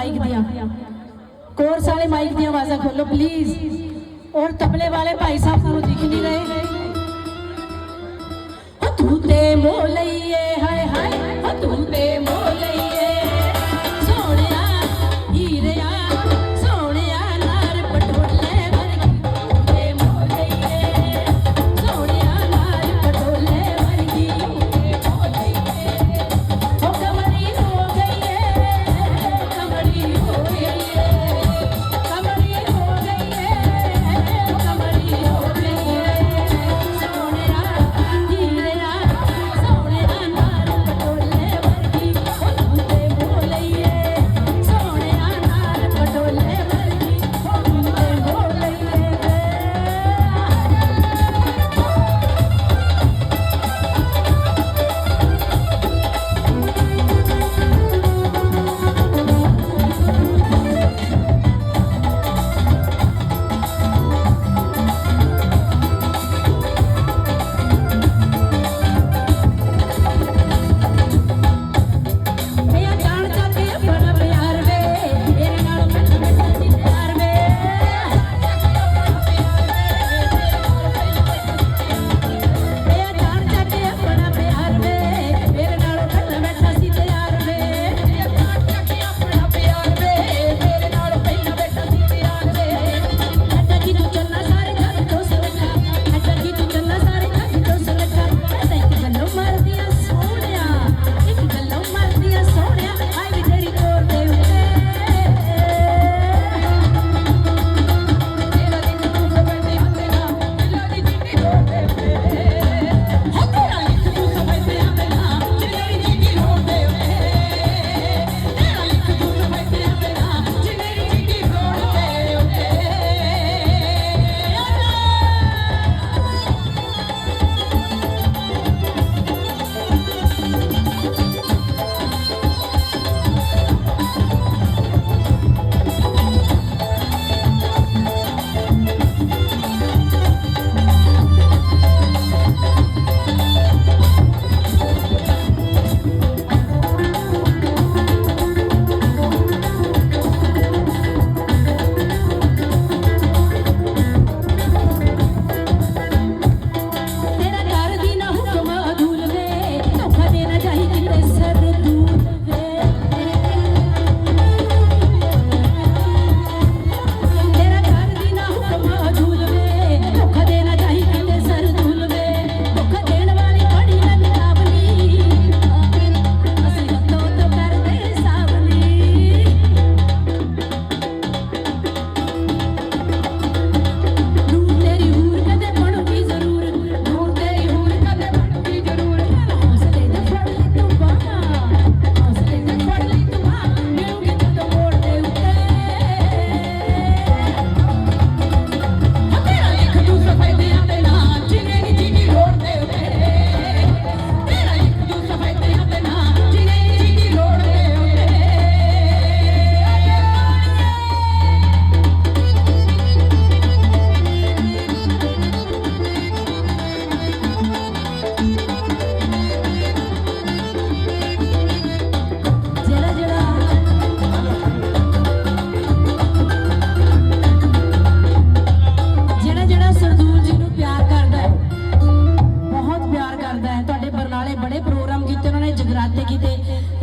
Mic ਦੀਆਂ। Course ਵਾਲੇ mic ਦੀਆਂ ਆਵਾਜ਼ਾਂ ਖੋਲੋ ਪਲੀਜ਼ ਔਰ ਤਬਲੇ ਵਾਲੇ ਭਾਈ ਸਾਹਿਬ ਸਾਨੂੰ ਦਿਖ ਨਹੀਂ ਰਹੇ। ਤੂੰ ਤੇ ਮੋਲਈਏ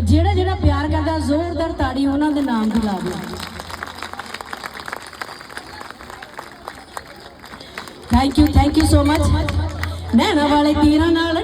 ਜਿਹੜਾ ਜਿਹੜਾ ਪਿਆਰ ਕਰਦਾ, ਜ਼ੋਰਦਾਰ ਤਾੜੀ ਉਹਨਾਂ ਦੇ ਨਾਮ ਦੀ ਲਾ ਦਿਓ। Thank you thank you so much ਨੈਣਾ ਵਾਲੇ ਤੀਰਾਂ ਨਾਲ